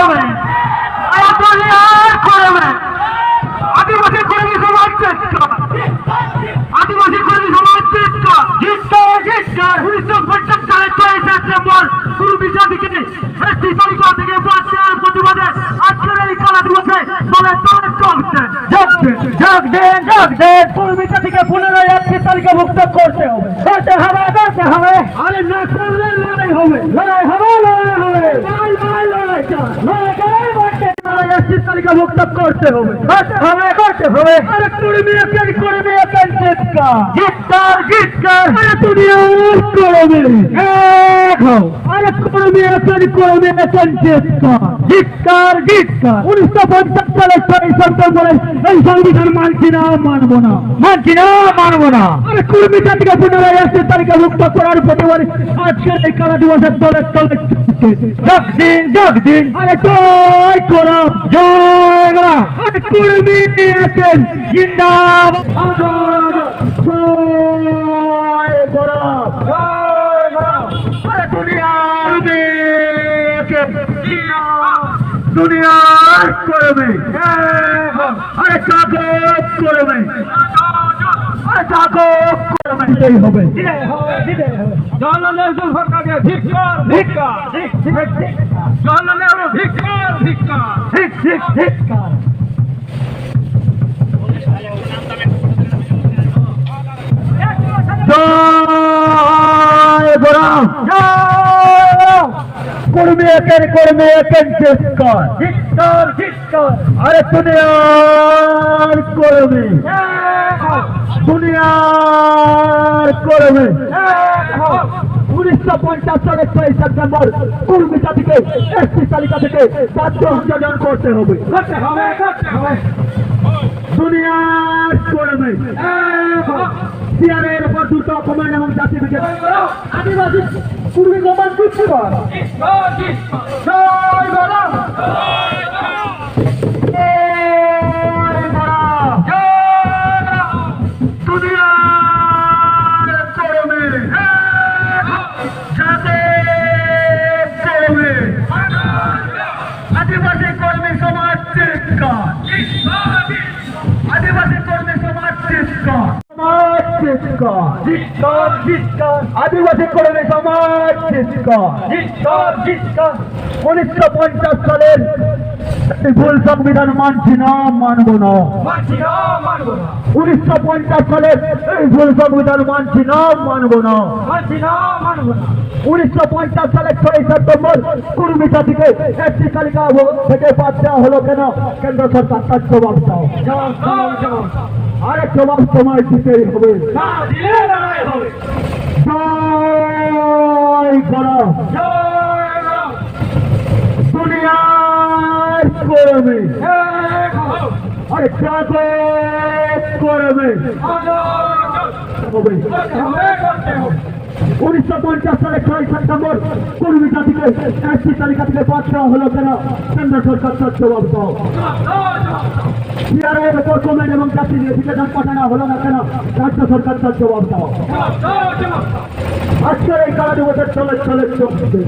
করবে আর করবে আদিবাসী কর্মী সমাজ আদিবাসী কর্মী সমাজ চেষ্টা। জিতটা জিতটা উনিশশো পঞ্চাশ সালে চব্বিশে সেপ্টেম্বর শুরু বিষয় থেকে তালিকা থেকে বাচ্চার প্রতিবাদে আজকের এই কালা দিবসে দলে দলে চলছে যোগ দেন যোগ দেন কর্মীটা থেকে পুনরায় একটি তালিকাভুক্ত করতে হবে। করতে হবে করতে হবে। আরে না করলে লড়াই হবে। লড়াই হবে লড়াই হবে ভাই ভাই লড়াই লড়াই করে মারতে একটি তালিকাভুক্ত করতে হবে। করতে হবে করতে হবে আরে কর্মী একটি কর্মী একটি জিতকা জিতকার জিতকার আরে তুমি হও আরে কর্মী একটি কর্মী জিতকা জিতকার জিতকার উনিশশো পঞ্চাশ সালে ছয় সেপ্টেম্বরে এই সংবিধান মানছি না মানবো না। মানছি না মানবো না। আরে কর্মী জাতিকে পুনরায় একটি তালিকাভুক্ত করার প্রতিবাদে আজকের এই কালা দিবসের দলের দলে যোগ দিন আরে জয় করব জয় কর্মী আছেন জিন্দাবাদ। দুনিয়ার করবে আরে কাগজ করবে আরে কাগজ করবে দিতেই হবে। জওয়াহরলাল সরকারকে ধিক্কার ধিক্কার জওয়াহরলাল ধিক্কার ধিক্কার ঠিক ঠিক ঠিক জয় গোরাম জয় কর্মী একের কর্মী একের চিৎকার চিৎকার চিৎকার আরে দুনিয়ার কর্মী। দুনিয়ার কর্মী। উনিশশো পঞ্চাশ সালের ছয় সেপ্টেম্বর কর্মী জাতিকে একটি তালিকা থেকে বাধ্য সংযোজন করতে হবে। দুনিয়ার কর্মী। সিয়ারের উপর দুটো অপমান এবং জাতি থেকে আদিবাসী দিচ্ছি ধিক্কার ধিক্কার জয় চিৎকার চিৎকার চিৎকার আদিবাসী কর্মী সমাজ চিৎকার চিৎকার চিৎকার উনিশশো পঞ্চাশ সালের এই ভুল সংবিধান মানছি না মানব না। উনিশশো পঞ্চাশ সালের এই ভুল সংবিধান মানছি না মানব না। উনিশশো পঞ্চাশ সালের ছয় সেপ্টেম্বর কর্মী জাতিকে একটি তালিকা থেকে বাদ দেওয়া হলো কেন? কেন্দ্র সরকার তার জবাব দাও। আরেক জবাব সময় দিতেই হবে না দিলে লড়াই হবে জয় গরম জয় গরম দুনিয়ার কর্মী এক হবে করতে হবে। উনিশশো পঞ্চাশ সালের ছয় সেপ্টেম্বর কর্মী জাতিকে একটি তালিকা থেকে বাদ দেওয়া হলো কেন? কেন্দ্র সরকার দাও। সিআরআইয়ের উপর কমেন্ট এবং জাতি দিয়ে পাঠানো হলো না কেন? রাজ্য সরকার তার জবাব দাও। আজকের এই কারা দিবসের চলে চলে চলছে।